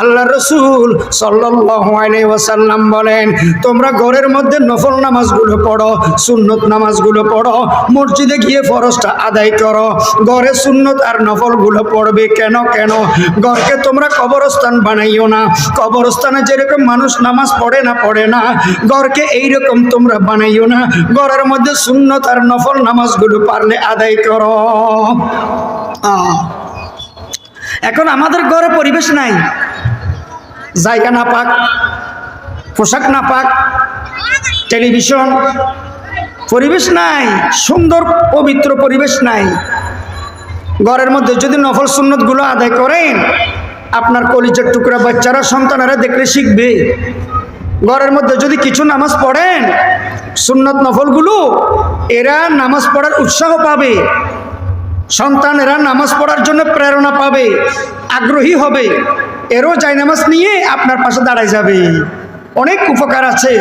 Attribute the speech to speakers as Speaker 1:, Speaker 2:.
Speaker 1: আল্লাহ রসুল সাল্লাম বলেন, তোমরা ঘরের মধ্যে নফল নামাজগুলো পড়ো, সুন্নত নামাজগুলো পড়ো, মসজিদে গিয়ে ফরজটা আদায় করো। ঘরে সুন্নত আর নফলগুলো পড়বে কেন কেন? ঘরকে তোমরা কবরস্থান বানাইও না। কবরস্থানে যেরকম মানুষ নামাজ পড়ে না পড়ে না, ঘরকে এইরকম তোমরা বানাইও না। ঘরের মধ্যে সুন্নত আর নফল নামাজগুলো পারলে আদায় করো। আহ। এখন আমাদের ঘরে পরিবেশ নাই। জায়গা না পাক, পোশাক না পাক, টেলিভিশন, পরিবেশ নাই, সুন্দর পবিত্র পরিবেশ নাই। ঘরের মধ্যে যদি নফল সুন্নতগুলো আদায় করেন, আপনার কলিজার টুকরা বাচ্চারা, সন্তানেরা দেখলে শিখবে। ঘরের মধ্যে যদি কিছু নামাজ পড়েন, সুন্নত নফলগুলো, এরা নামাজ পড়ার উৎসাহ পাবে। সন্তানেরা নামাজ পড়ার জন্য প্রেরণা পাবে, আগ্রহী হবে। এরও জায়নামাজ নিয়ে আপনার পাশে দাঁড়ায় যাবে। অনেক উপকার আছে।